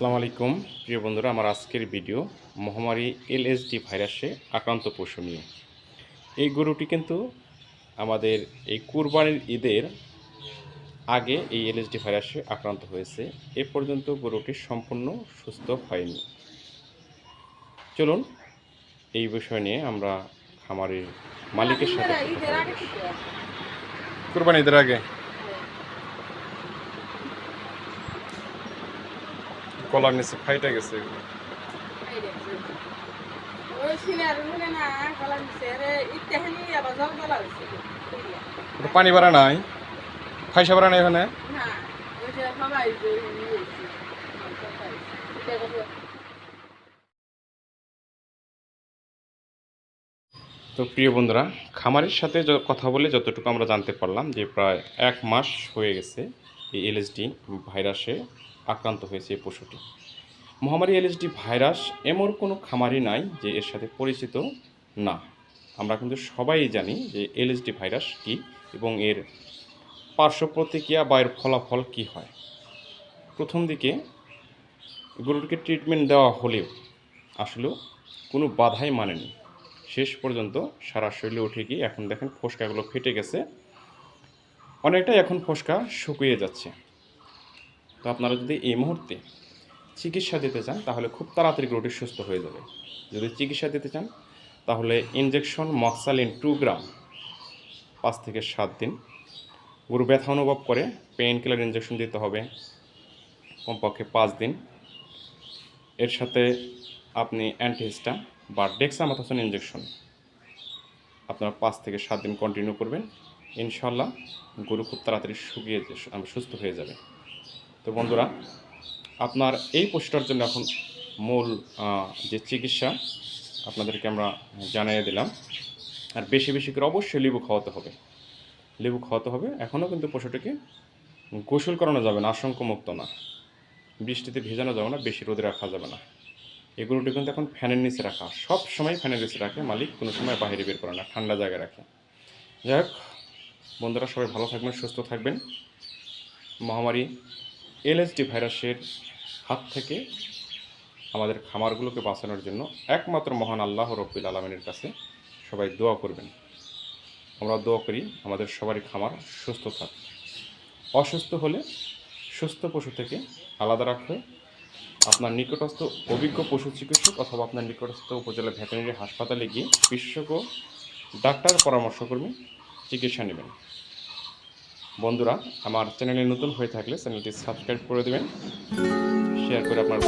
আসসালামু আলাইকুম। প্রিয় বন্ধুরা আমার আজকের ভিডিও মহামারী এলএসডি ভাইরাসে আক্রান্ত পশু নিয়ে। এই গরুটি কিন্তু আমাদের এই কুরবানির ঈদের আগে এই এলএসডি ভাইরাসে আক্রান্ত হয়েছে। এ পর্যন্ত গরুটি সম্পূর্ণ সুস্থ হয়নি। চলুন এই বিষয় নিয়ে আমরা খামারের মালিকের সাথে কুরবানি ঈদের আগে? কলার নিচে ফাইটা গেছে। পানি বাড়া নাই। ফাইসা বাড়া নাই এখানে? না ওইটা সবাই যে হয়েছে। এটা কথা তো প্রিয় বন্ধুরা খামারের সাথে য- কথা বলে যতটুকু আমরা জানতে পারলাম যে প্রায় এক মাস হয়ে গেছে এই এলএসডি ভাইরাসে। আক্রান্ত হয়েছে এই পশুটি। মহামারী এলএসডি ভাইরাস এমন কোনো খামারি নাই যে এর সাথে পরিচিত না। আমরা কিন্তু সবাই জানি যে এলএসডি ভাইরাস কী এবং এর পার্শ্ব প্রতিক্রিয়া বা এর ফলাফল কী হয়। প্রথম দিকে গরুটিকে ট্রিটমেন্ট দেওয়া হলেও আসলেও কোনো বাধাই মানেনি। শেষ পর্যন্ত সারা শরীরে উঠে গিয়ে এখন দেখেন ফোসকাগুলো ফেটে গেছে। অনেকটাই এখন ফোসকা শুকিয়ে যাচ্ছে। তো আপনারা যদি এই মুহূর্তে চিকিৎসা দিতে চান, তাহলে খুব তাড়াতাড়ি গরুটি সুস্থ হয়ে যাবে। যদি চিকিৎসা দিতে চান, তাহলে ইনজেকশন মক্সালিন টু গ্রাম পাঁচ থেকে সাত দিন। গরু ব্যথা অনুভব করে পেইন কিলার ইনজেকশন দিতে হবে কমপক্ষে পাঁচ দিন। এর সাথে আপনি অ্যান্টিহিস্টা বা ডেক্সামাথাসন ইনজেকশন আপনারা পাঁচ থেকে সাত দিন কন্টিনিউ করবেন। ইনশাল্লাহ গরু খুব তাড়াতাড়ি শুকিয়ে, সুস্থ হয়ে যাবে। তো বন্ধুরা, আপনার এই পশুটার জন্য এখন মূল যে চিকিৎসা, আপনাদেরকে আমরা জানিয়ে দিলাম। আর বেশি বেশি করে অবশ্যই লেবু খাওয়াতে হবে। লেবু খাওয়াতে হবে। এখনও কিন্তু পশুটিকে গোসল করানো যাবে না, আশঙ্কমুক্ত না। বৃষ্টিতে ভেজানো যাবে না, বেশি রোদে রাখা যাবে না। এগুলোটি কিন্তু এখন ফ্যানের নিচে রাখা। সব সময় ফ্যানের নিচে রাখে মালিক, কোনো সময় বাইরে বের করে না, ঠান্ডা জায়গায় রাখে। যাই হোক, বন্ধুরা সবাই ভালো থাকবেন, সুস্থ থাকবেন। মহামারী এলএসডি ভাইরাসের হাত থেকে আমাদের খামারগুলোকে বাঁচানোর জন্য একমাত্র মহান আল্লাহ রব্বিল আলমিনের কাছে সবাই দোয়া করবেন। আমরা দোয়া করি, আমাদের সবারই খামার সুস্থ থাক। অসুস্থ হলে সুস্থ পশু থেকে আলাদা রাখবে আপনার নিকটস্থ অভিজ্ঞ পশু চিকিৎসক অথবা আপনার নিকটস্থ উপজেলা ভেটেরিনারি হাসপাতালে গিয়ে বিশেষজ্ঞ, ডাক্তার পরামর্শ করবে চিকিৎসা নেবেন। বন্ধুরা আমার চ্যানেলে নতুন হয়ে থাকলে চ্যানেলটি সাবস্ক্রাইব করে দেবেন শেয়ার করে আপনার